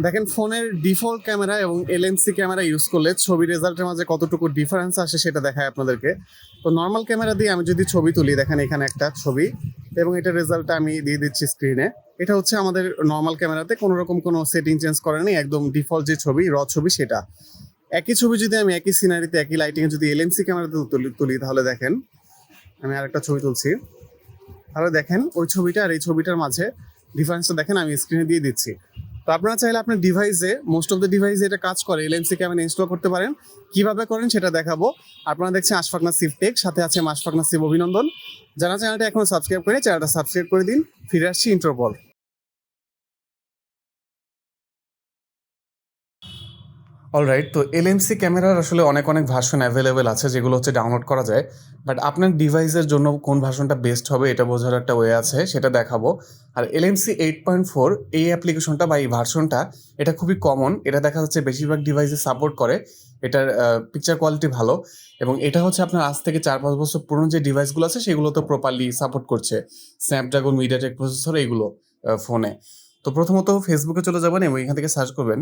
দেখেন, ফোনের default camera এবং এলএমসি ক্যামেরা ইউজ করলে ছবি রেজাল্টের মাঝে কতটুকু ডিফারেন্স আসে সেটা দেখায় আপনাদেরকে। তো নর্মাল ক্যামেরা দিয়ে আমি যদি ছবি তুলি, দেখেন এখানে একটা ছবি এবং এটা রেজাল্টটা আমি দিয়ে দিচ্ছি স্ক্রিনে এটা হচ্ছে আমাদের নর্মাল ক্যামেরাতে কোনো রকম কোনো সেটিং চেঞ্জ করেনি একদম ডিফল্ট যে ছবি র ছবি সেটা। একই ছবি যদি আমি একই সিনারিতে একই লাইটিংয়ে যদি এলএমসি ক্যামেরাতে তুলি তুলি, তাহলে দেখেন, আমি আরেকটা ছবি তুলছি। তাহলে দেখেন, ওই ছবিটা আর এই ছবিটার মাঝে ডিফারেন্সটা দেখেন, আমি স্ক্রিনে দিয়ে দিচ্ছি। তো আপনারা চাইলে আপনার ডিভাইসে মোস্ট অফ দ্য ডিভাইসে এটা কাজ করে এলএমসি ক্যামেরা ইনস্টল করতে পারেন। কীভাবে করেন সেটা দেখাবো। আপনারা দেখছেন আশফাকনা সিফ টেক সাথে আছে আশফাকনা সিফ অভিনন্দন। যারা চ্যানেলটা এখনও সাবস্ক্রাইব করে চ্যানেলটা সাবস্ক্রাইব করে দিন। ফিরে আসছি ইন্ট্রো অলরাইট তো এলএমসি ক্যামেরার আসলে অনেক অনেক ভার্সন অ্যাভেলেবেল আছে যেগুলো হচ্ছে ডাউনলোড করা যায়। বাট আপনার ডিভাইসের জন্য কোন ভার্সনটা বেস্ট হবে এটা বোঝার একটা ওয়ে আছে, সেটা দেখাবো। আর এলএমসি এইট পয়েন্ট ফোর এই অ্যাপ্লিকেশনটা বা এই ভার্সনটা এটা খুবই কমন এটা দেখা যাচ্ছে বেশিরভাগ ডিভাইসে সাপোর্ট করে। এটার পিকচার কোয়ালিটি ভালো। এবং এটা হচ্ছে আপনার আজ থেকে চার পাঁচ বছর পুরনো যে ডিভাইসগুলো আছে, সেগুলো তো প্রপারলি সাপোর্ট করছে। স্ন্যাপড্রাগন মিডিয়া মিডিয়াটেক প্রসেসর এইগুলো ফোনে তো প্রথমত ফেসবুকে চলে যাবেন এবং এখান থেকে সার্চ করবেন।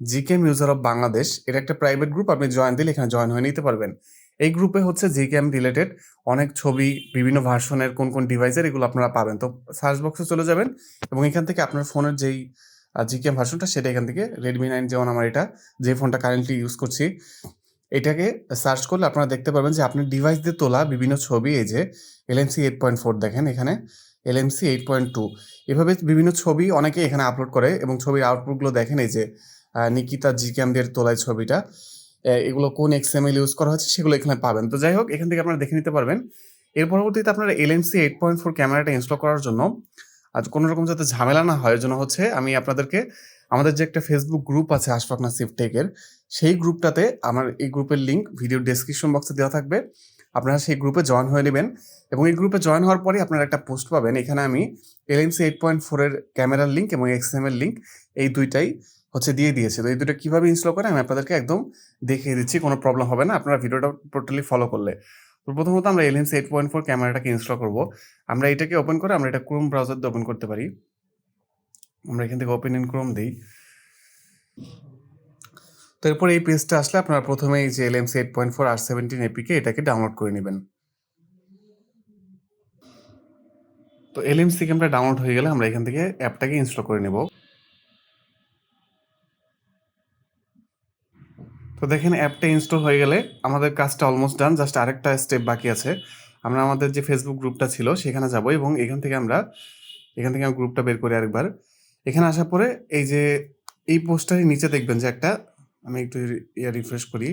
জিকেম ইউজার অফ বাংলাদেশ এটা একটা প্রাইভেট গ্রুপ আপনি জয়েন দিলে এখানে জয়েন হয়ে নিতে পারবেন। এই গ্রুপে হচ্ছে জিকেম রিলেটেড অনেক ছবি, বিভিন্ন ভার্সনের কোন কোন ডিভাইসের এগুলো আপনারা পাবেন। তো সার্চ বক্সে চলে যাবেন এবং এখান থেকে আপনার ফোনের যেই জিকেম ভার্সনটা সেটা এখান থেকে রেডমি নাইন যেমন আমার এটা, যে ফোনটা কারেন্টলি ইউজ করছি, এটাকে সার্চ করলে আপনারা দেখতে পারবেন যে আপনার ডিভাইস দিয়ে তোলা বিভিন্ন ছবি, এই যে এলএমসি এইট পয়েন্ট ফোর দেখেন এখানে এলএমসি এইট পয়েন্ট টু এভাবে বিভিন্ন ছবি অনেকে এখানে আপলোড করে এবং ছবির আউটপুটগুলো দেখেন, এই যে নিকিতা জি ক্যামদের তোলায় ছবিটা। এগুলো কোন এক্সএমএল ইউজ করা হচ্ছে সেগুলো এখানে পাবেন। তো যাই হোক, এখান থেকে আপনারা দেখে নিতে পারবেন। এর পরবর্তীতে আপনারা এলএমসি এইট পয়েন্ট ফোর ক্যামেরাটা ইনস্টল করার জন্য আর কোনো রকম যাতে ঝামেলা না হয় জন্য হচ্ছে আমি আপনাদেরকে, আমাদের যে একটা ফেসবুক গ্রুপ আছে আশফাক নাসিফ টেকের, সেই গ্রুপটাতে আমার এই গ্রুপের লিঙ্ক ভিডিও ডেসক্রিপশন বক্সে দেওয়া থাকবে। আপনারা সেই গ্রুপে জয়েন হয়ে নেবেন এবং এই গ্রুপে জয়েন হওয়ার পরে আপনারা একটা পোস্ট পাবেন। এখানে আমি এলএমসি এইট পয়েন্ট ফোরের ক্যামেরার লিঙ্ক এবং এক্সএমএল লিঙ্ক এই দুইটাই হচ্ছে দিয়ে দিয়েছে। তো এই দুটো কীভাবে ইনস্টল করে আমি আপনাদেরকে একদম দেখিয়ে দিচ্ছি, কোনো প্রবলেম হবে না। আপনারা ভিডিওটা টোটালি ফলো করলে। তো প্রথমত আমরা এলএমসি এইট পয়েন্ট ফোর ক্যামেরাটাকে ইনস্টল করব। আমরা এটাকে ওপেন করে আমরা এটা ক্রোম ব্রাউজার দিয়ে ওপেন করতে পারি। আমরা এখান থেকে ওপেন ইন ক্রোম দিই। তো এরপর এই পেজটা আসলে আপনারা প্রথমে এই যে এলএমসি এইট পয়েন্ট ফোর আর সেভেন্টিন এপিকে এটাকে ডাউনলোড করে নেবেন। তো এলএমসি ক্যামেরা ডাউনলোড হয়ে গেলে আমরা এখান থেকে অ্যাপটাকে ইনস্টল করে নেব। তো দেখেন, অ্যাপটা ইনস্টল হয়ে গেলে আমাদের কাজটা অলমোস্ট ডান জাস্ট আরেকটা স্টেপ বাকি আছে। আমরা আমাদের যে ফেসবুক গ্রুপটা ছিল, সেখানে যাব এবং এখান থেকে আমরা, এখান থেকে আমি গ্রুপটা বের করি আরেকবার। এখানে আসার পরে এই যে, এই পোস্টারের নিচে দেখবেন যে একটা, আমি একটু ইয়া রিফ্রেশ করি।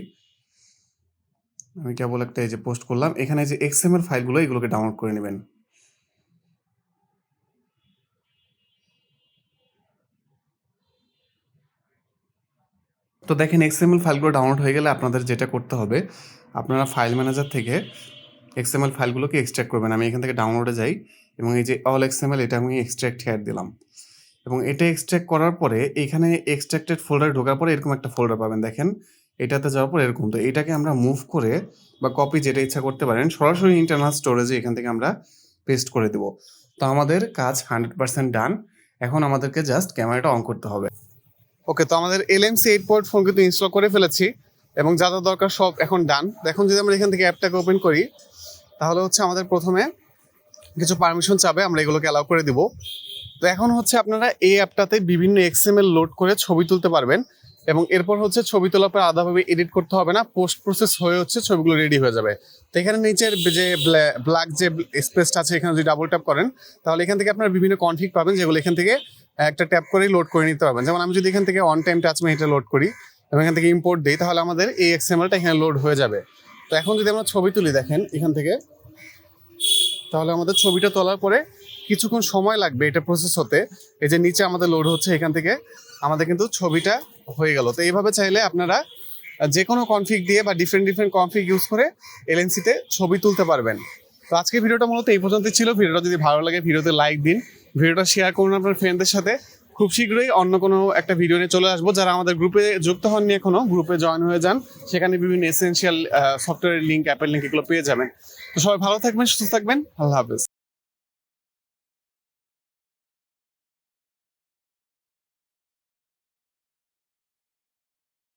আমি কেবল একটা এই যে পোস্ট করলাম। এখানে যে এক্সএমএল ফাইলগুলো এগুলোকে ডাউনলোড করে নেবেন। তো দেখেন এক্সএমএল ফাইলগুলো ডাউনলোড হয়ে গেলে আপনাদের যেটা করতে হবে, আপনারা ফাইল ম্যানেজার থেকে এক্সএমএল ফাইলগুলোকে এক্সট্র্যাক্ট করবেন। আমি এখান থেকে ডাউনলোডে যাই এবং এই যে অল এক্সএমএল এটা আমি এক্সট্র্যাক্ট হেয়ার দিলাম। এবং এটা এক্সট্র্যাক্ট করার পরে এখানে এক্সট্রাক্টেড ফোল্ডারে ঢোকার পরে এরকম একটা ফোল্ডার পাবেন। দেখেন, এটাতে যাওয়ার পর এরকম। তো এটাকে আমরা মুভ করে বা কপি যেটা ইচ্ছা করতে পারেন, সরাসরি ইন্টারনাল স্টোরেজে এখান থেকে আমরা পেস্ট করে দেবো। তো আমাদের কাজ হান্ড্রেড পার্সেন্ট ডান এখন আমাদেরকে জাস্ট ক্যামেরাটা অন করতে হবে। ওকে তো আমাদের এলএমসি এইট পয়েন্ট ফোন কিন্তু ইনস্টল করে ফেলেছি এবং যা যা দরকার সব এখন ডান এখন যদি আমরা এখান থেকে অ্যাপটাকে ওপেন করি, তাহলে হচ্ছে আমাদের প্রথমে কিছু পারমিশন চাবে, আমরা এগুলোকে অ্যালাউ করে দিব। তো এখন হচ্ছে আপনারা এই অ্যাপটাতে বিভিন্ন এক্সএমএল লোড করে ছবি তুলতে পারবেন এবং এরপর হচ্ছে ছবি তোলার পর আলাদাভাবে এডিট করতে হবে না পোস্ট প্রসেস হয়ে হচ্ছে ছবিগুলো রেডি হয়ে যাবে। তো এখানে নিচের যে ব্ল্যাক যে স্পেসটা আছে, এখানে যদি ডাবল ট্যাপ করেন, তাহলে এখান থেকে আপনারা বিভিন্ন কনফিগ পাবেন যেগুলো এখান থেকে একটা ট্যাপ করেই লোড করে নিতে পারবেন যেমন আমি যদি এখান থেকে অন টাইম টাচ এটা লোড করি এবং এখান থেকে ইম্পোর্ট দিই, তাহলে আমাদের এই এক্সএমএলটা এখানে লোড হয়ে যাবে। তো এখন যদি আমরা ছবি তুলি, দেখেন এখান থেকে, তাহলে আমাদের ছবিটা তোলার পরে কিছুক্ষণ সময় লাগবে এটা প্রসেস হতে। এই যে নিচে আমাদের লোড হচ্ছে এখান থেকে, আমাদের কিন্তু ছবিটা হয়ে গেল। তো এইভাবে চাইলে আপনারা যে কোনো কনফিগ দিয়ে বা ডিফারেন্ট ডিফারেন্ট কনফিগ ইউজ করে এলএনসিতে ছবি তুলতে পারবেন। তো আজকে ভিডিওটা মূলত এই পর্যন্তই ছিল। ভিডিওটা যদি ভালো লাগে, ভিডিওতে লাইক দিন। ভিডিওটা শেয়ার করুন আপনার ফ্রেন্ডদের সাথে। খুব শীঘ্রই অন্য কোনো একটা ভিডিও নিয়ে চলে আসব। যারা আমাদের গ্রুপে যুক্ত হননি এখনও গ্রুপে জয়েন হয়ে যান। সেখানে বিভিন্ন এসেন্সিয়াল সফটওয়্যারের লিঙ্ক অ্যাপের লিঙ্ক এগুলো পেয়ে যাবেন। তো সবাই ভালো থাকবেন, সুস্থ থাকবেন। আল্লাহ হাফেজ।